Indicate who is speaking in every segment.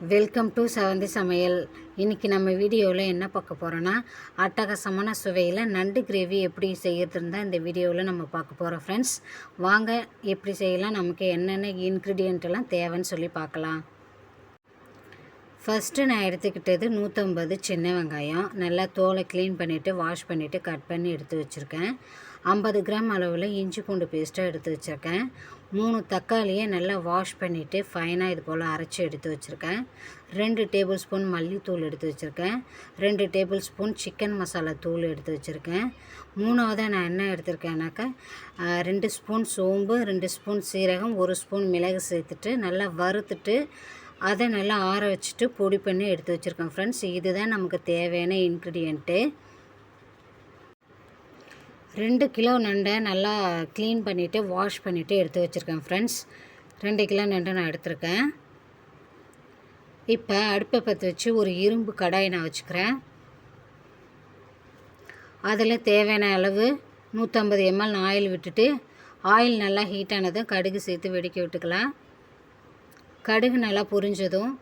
Speaker 1: Welcome to செவந்தி சமையல். இன்றைக்கி நம்ம வீடியோவில் என்ன பார்க்க போகிறோன்னா அட்டகாசமான சுவையில் நண்டு கிரேவி எப்படி செய்யறதுன்னு தான் இந்த வீடியோவில் நம்ம பார்க்க போகிறோம் ஃப்ரெண்ட்ஸ் வாங்க எப்படி செய்யலாம் நமக்கு என்னென்ன இன்க்ரீடியன்ட்டெல்லாம் தேவைன்னு சொல்லி பார்க்கலாம். ஃபஸ்ட்டு நான் எடுத்துக்கிட்டது நூற்றம்பது சின்ன வெங்காயம். நல்லா தோலை க்ளீன் பண்ணிவிட்டு வாஷ் பண்ணிவிட்டு கட் பண்ணி எடுத்து வச்சுருக்கேன். ஐம்பது கிராம் அளவில் இஞ்சி பூண்டு பேஸ்ட்டாக எடுத்து வச்சுருக்கேன். மூணு தக்காளியை நல்லா வாஷ் பண்ணிவிட்டு ஃபைனாக இது போல் அரைச்சி எடுத்து வச்சுருக்கேன். ரெண்டு டேபிள் ஸ்பூன் மல்லித்தூள் எடுத்து வச்சுருக்கேன். ரெண்டு டேபிள் ஸ்பூன் சிக்கன் மசாலா தூள் எடுத்து வச்சுருக்கேன். மூணாவதாக நான் என்ன எடுத்திருக்கேன்னாக்கா ரெண்டு ஸ்பூன் சோம்பு ரெண்டு ஸ்பூன் சீரகம் ஒரு ஸ்பூன் மிளகு சேர்த்துட்டு நல்லா வறுத்துட்டு அதை நல்லா ஆற வச்சுட்டு பொடி பண்ணி எடுத்து வச்சுருக்கேன் ஃப்ரெண்ட்ஸ். இதுதான் நமக்கு தேவையான இன்க்ரீடியண்ட்டு ரெண்டு கிலோ நண்டை நல்லா க்ளீன் பண்ணிவிட்டு வாஷ் பண்ணிவிட்டு எடுத்து வச்சுருக்கேன் ஃப்ரெண்ட்ஸ். ரெண்டு கிலோ நண்டை நான் எடுத்திருக்கேன். இப்போ அடுப்பை பற்ற வச்சு ஒரு இரும்பு கடாயை நான் வச்சுக்கிறேன். அதில் தேவையான அளவு நூற்றம்பது எம்எல் ஆயில் விட்டுட்டு ஆயில் நல்லா ஹீட் ஆனதும் கடுகு சேர்த்து வெடிக்க விட்டுக்கலாம். கடுகு நல்லா பொரிஞ்சதும்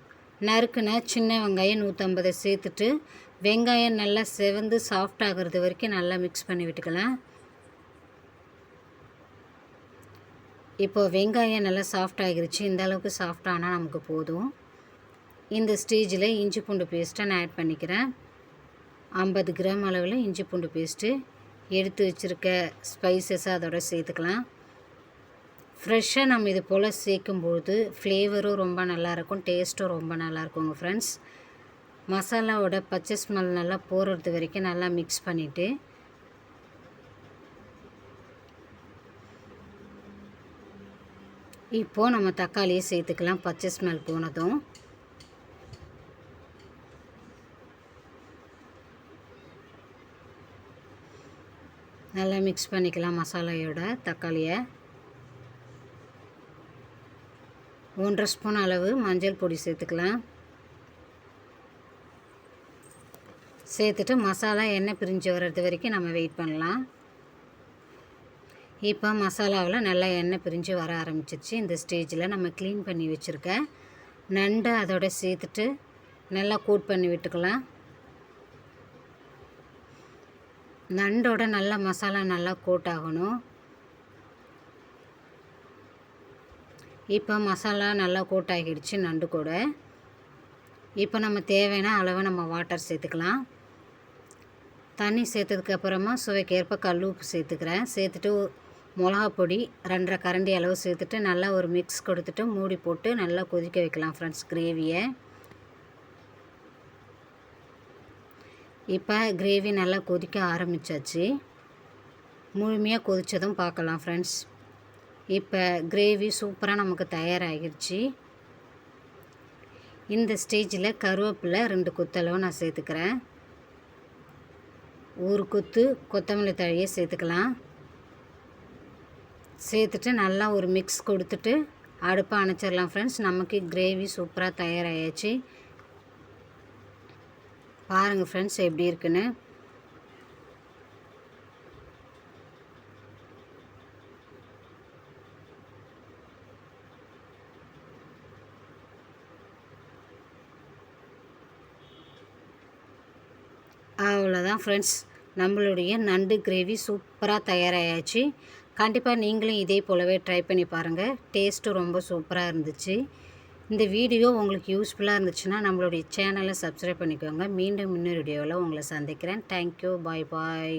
Speaker 1: நறுக்குன சின்ன வெங்காயம் நூற்றம்பதை சேர்த்துட்டு வெங்காயம் நல்லா செவந்து சாஃப்ட் ஆகிறது வரைக்கும் நல்லா மிக்ஸ் பண்ணி விட்டுக்கலாம். இப்போ வெங்காயம் நல்லா சாஃப்ட் ஆகிருச்சு. இந்த அளவுக்கு சாஃப்ட் ஆனால் நமக்கு போதும். இந்த ஸ்டேஜில் இஞ்சி பூண்டு பேஸ்ட்டை நான் ஆட் பண்ணிக்கிறேன். ஐம்பது கிராம் அளவில் இஞ்சி பூண்டு பேஸ்ட்டு எடுத்து வச்சுருக்க ஸ்பைசஸ் அதோட சேர்த்துக்கலாம். ஃப்ரெஷ்ஷாக நம்ம இது போல் சேர்க்கும்பொழுது ஃப்ளேவரும் ரொம்ப நல்லாயிருக்கும் டேஸ்ட்டும் ரொம்ப நல்லாயிருக்குங்க ஃப்ரெண்ட்ஸ் மசாலாவோட பச்சை ஸ்மெல் நல்லா போகிறது வரைக்கும் நல்லா மிக்ஸ் பண்ணிவிட்டு இப்போது நம்ம தக்காளியை சேர்த்துக்கலாம் பச்சை ஸ்மெல் போனதும். நல்லா மிக்ஸ் பண்ணிக்கலாம் மசாலையோட தக்காளியை. ஒன்றரை ஸ்பூன் அளவு மஞ்சள் பொடி சேர்த்துக்கலாம். சேர்த்துட்டு மசாலா எண்ணெய் பிரிஞ்சு வர்றது வரைக்கும் நம்ம வெயிட் பண்ணலாம். இப்போ மசாலாவில் நல்லா எண்ணெய் பிரிஞ்சு வர ஆரம்பிச்சிருச்சு. இந்த ஸ்டேஜில் நம்ம க்ளீன் பண்ணி வச்சுருக்க நண்டை அதோட சேர்த்துட்டு நல்லா கோட் பண்ணி விட்டுக்கலாம். நண்டோட நல்லா மசாலா நல்லா கோட் ஆகணும். இப்போ மசாலா நல்லா கோட் ஆகிடுச்சு நண்டு கூட. இப்போ நம்ம தேவையான அளவு நம்ம வாட்டர் சேர்த்துக்கலாம். தண்ணி சேர்த்ததுக்கப்புறமா சுவைக்கேற்ப கல் உப்பு சேர்த்துக்கிறேன். சேர்த்துட்டு மிளகா பொடி ரெண்டரை கரண்டி அளவு சேர்த்துட்டு நல்லா ஒரு மிக்ஸ் கொடுத்துட்டு மூடி போட்டு நல்லா கொதிக்க வைக்கலாம் ஃப்ரெண்ட்ஸ் கிரேவியை இப்போ கிரேவி நல்லா கொதிக்க ஆரம்பிச்சாச்சு. முழுமையாக கொதித்ததும் பார்க்கலாம் ஃப்ரெண்ட்ஸ் இப்போ கிரேவி சூப்பராக நமக்கு தயாராகிடுச்சு இந்த ஸ்டேஜில் கருவேப்பிலை ரெண்டு கொத்தளவு நான் சேர்த்துக்கிறேன். ஒரு கொத்து கொத்தமல்லி தழையை சேர்த்துக்கலாம். சேர்த்துட்டு நல்லா ஒரு மிக்ஸ் கொடுத்துட்டு அடுப்பை அணைச்சிடலாம் ஃப்ரெண்ட்ஸ் நமக்கு கிரேவி சூப்பராக தயாராகிடுச்சு பாருங்கள் ஃப்ரெண்ட்ஸ் எப்படி இருக்குன்னு. அவ்வளோதான் ஃப்ரெண்ட்ஸ் நம்மளுடைய நண்டு கிரேவி சூப்பராக தயாராகியாச்சு கண்டிப்பாக நீங்களும் இதே போலவே ட்ரை பண்ணி பாருங்கள் டேஸ்ட்டும் ரொம்ப சூப்பராக இருந்துச்சு. இந்த வீடியோ உங்களுக்கு யூஸ்ஃபுல்லாக இருந்துச்சுன்னா நம்மளுடைய சேனலை சப்ஸ்கிரைப் பண்ணிக்கோங்க. மீண்டும் இன்னொரு வீடியோவில் உங்களை சந்திக்கிறேன். தேங்க்யூ பாய் பாய்